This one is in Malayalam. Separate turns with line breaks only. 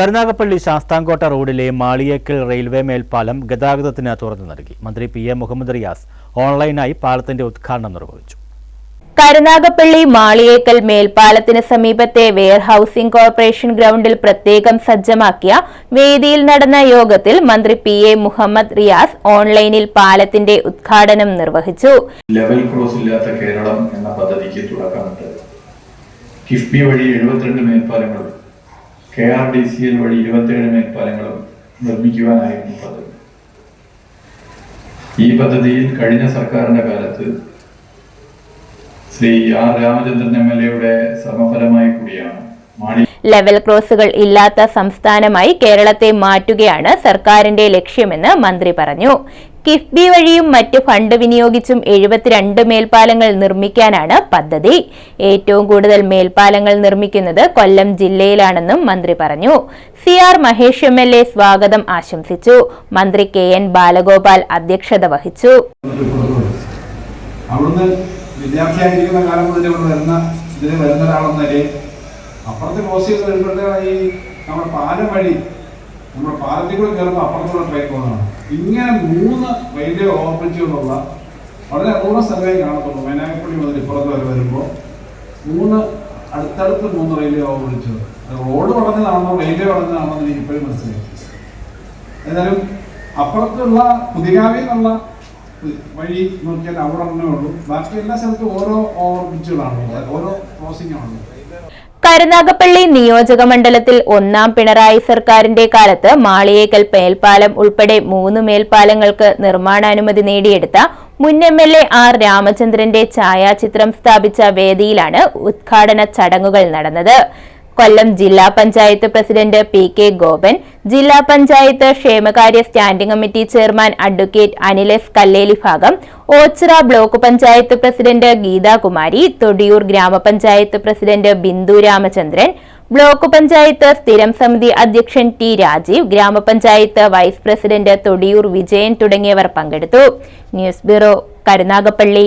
കരുനാഗപ്പള്ളി ശാസ്താംകോട്ട റോഡിലെ മാളിയേക്കൽ റെയിൽവേ മേൽപ്പാലം ഗതാഗതത്തിന് തുറന്നു നൽകി. മന്ത്രി പി എ മുഹമ്മദ് റിയാസ് ഓൺലൈനായി പാലത്തിന്റെ ഉദ്ഘാടനം നിർവഹിച്ചു.
കരുനാഗപ്പള്ളി മാളിയേക്കൽ മേൽപ്പാലത്തിന് സമീപത്തെ വെയർഹൌസിംഗ് കോർപ്പറേഷൻ ഗ്രൗണ്ടിൽ പ്രത്യേകം സജ്ജമാക്കിയ വേദിയിൽ നടന്ന യോഗത്തിൽ മന്ത്രി പി എ മുഹമ്മദ് റിയാസ് ഓൺലൈനിൽ പാലത്തിന്റെ ഉദ്ഘാടനം നിർവഹിച്ചു.
ലെവൽ ക്രോസ് ഇല്ലാത്ത കേരളം എന്ന പദ്ധതിക്ക് തുടക്കമിട്ട് കിഫ്ബി വഴി എഴുപത്തിരണ്ട് മേൽപ്പാലങ്ങളും K R D C L വഴി ഇരുപത്തിയേഴ് മേൽപ്പാലങ്ങളും നിർമ്മിക്കുവാനായിരുന്നു പദ്ധതി. ഈ പദ്ധതിയിൽ കഴിഞ്ഞ സർക്കാരിന്റെ കാലത്ത് Shri R Ramachandran M L എയുടെ സമഫലമായി കൂടിയാണ്
ലെവൽ ക്രോസുകൾ ഇല്ലാത്ത സംസ്ഥാനമായി കേരളത്തെ മാറ്റുകയാണ് സർക്കാരിന്റെ ലക്ഷ്യമെന്ന് മന്ത്രി പറഞ്ഞു. കിഫ്ബി വഴിയും മറ്റ് ഫണ്ട് വിനിയോഗിച്ചും എഴുപത്തിരണ്ട് മേൽപ്പാലങ്ങൾ നിർമ്മിക്കാനാണ് പദ്ധതി. ഏറ്റവും കൂടുതൽ മേൽപ്പാലങ്ങൾ നിർമ്മിക്കുന്നത് കൊല്ലം ജില്ലയിലാണെന്നും മന്ത്രി പറഞ്ഞു. C R Mahesh M L A സ്വാഗതം ആശംസിച്ചു. മന്ത്രി കെ എൻ ബാലഗോപാൽ അധ്യക്ഷത വഹിച്ചു.
അവിടുന്ന് വിദ്യാർത്ഥിയായിരിക്കുന്ന കാലം മുതൽ ഇവിടെ വരുന്ന ഇതിന് വരുന്ന ഒരാളെന്ന നിലയിൽ അപ്പുറത്ത് ക്രോസ് ചെയ്ത് വരുമ്പോഴത്തെ ഈ നമ്മുടെ പാലം വഴി നമ്മുടെ പാലത്തിൽ കൂടെ കയറുമ്പോൾ അപ്പുറത്തുള്ള ട്രെയിൻ പോകുന്നതാണ്. ഇങ്ങനെ മൂന്ന് റെയിൽവേ ഓവർബ്രിഡ്ജുകളുള്ള വളരെ അപൂർവ സ്ഥലമായി കാണത്തുള്ളൂ. മേനായപ്പള്ളി മുതൽ ഇപ്പുറത്ത് വരെ വരുമ്പോൾ മൂന്ന് അടുത്തടുത്ത് മൂന്ന് റെയിൽവേ ഓവർബ്രിഡ്ജുകൾ റോഡ് വളഞ്ഞതാണോ റെയിൽവേ എന്ന് എനിക്ക് ഇപ്പോഴും മനസ്സിലായി ഏതായാലും അപ്പുറത്തുള്ള പുതികാവിൽ നിന്നുള്ള വഴി നോക്കിയാൽ അവിടെ ഉള്ളൂ. ബാക്കി എല്ലാ സ്ഥലത്തും ഓരോ ഓവർ ബ്രിഡ്ജുകളാണ് ഓരോ ക്രോസിംഗ് ആണ്
കരുനാഗപ്പള്ളി നിയോജക മണ്ഡലത്തിൽ ഒന്നാം പിണറായി സർക്കാരിന്റെ കാലത്ത് മാളിയേക്കൽ മേൽപ്പാലം ഉൾപ്പെടെ മൂന്ന് മേൽപ്പാലങ്ങൾക്ക് നിർമ്മാണാനുമതി നേടിയെടുത്ത മുൻ എം എൽ എ ആർ രാമചന്ദ്രന്റെ ഛായാചിത്രം സ്ഥാപിച്ച വേദിയിലാണ് ഉദ്ഘാടന ചടങ്ങുകൾ നടന്നത്. കൊല്ലം ജില്ലാ panchayat president P K Gopan ജില്ലാ പഞ്ചായത്ത് ക്ഷേമകാര്യ standing committee chairman advocate Anil S Kallelibhagam Ochira block panchayat president Geethakumari Thodiyoor ഗ്രാമപഞ്ചായത്ത് പ്രസിഡന്റ് ബിന്ദു രാമചന്ദ്രൻ ബ്ലോക്ക് പഞ്ചായത്ത് സ്ഥിരം സമിതി അധ്യക്ഷൻ ടി രാജീവ് ഗ്രാമപഞ്ചായത്ത് വൈസ് പ്രസിഡന്റ് തൊടിയൂർ വിജയൻ തുടങ്ങിയവർ പങ്കെടുത്തു. News bureau Karunagappally.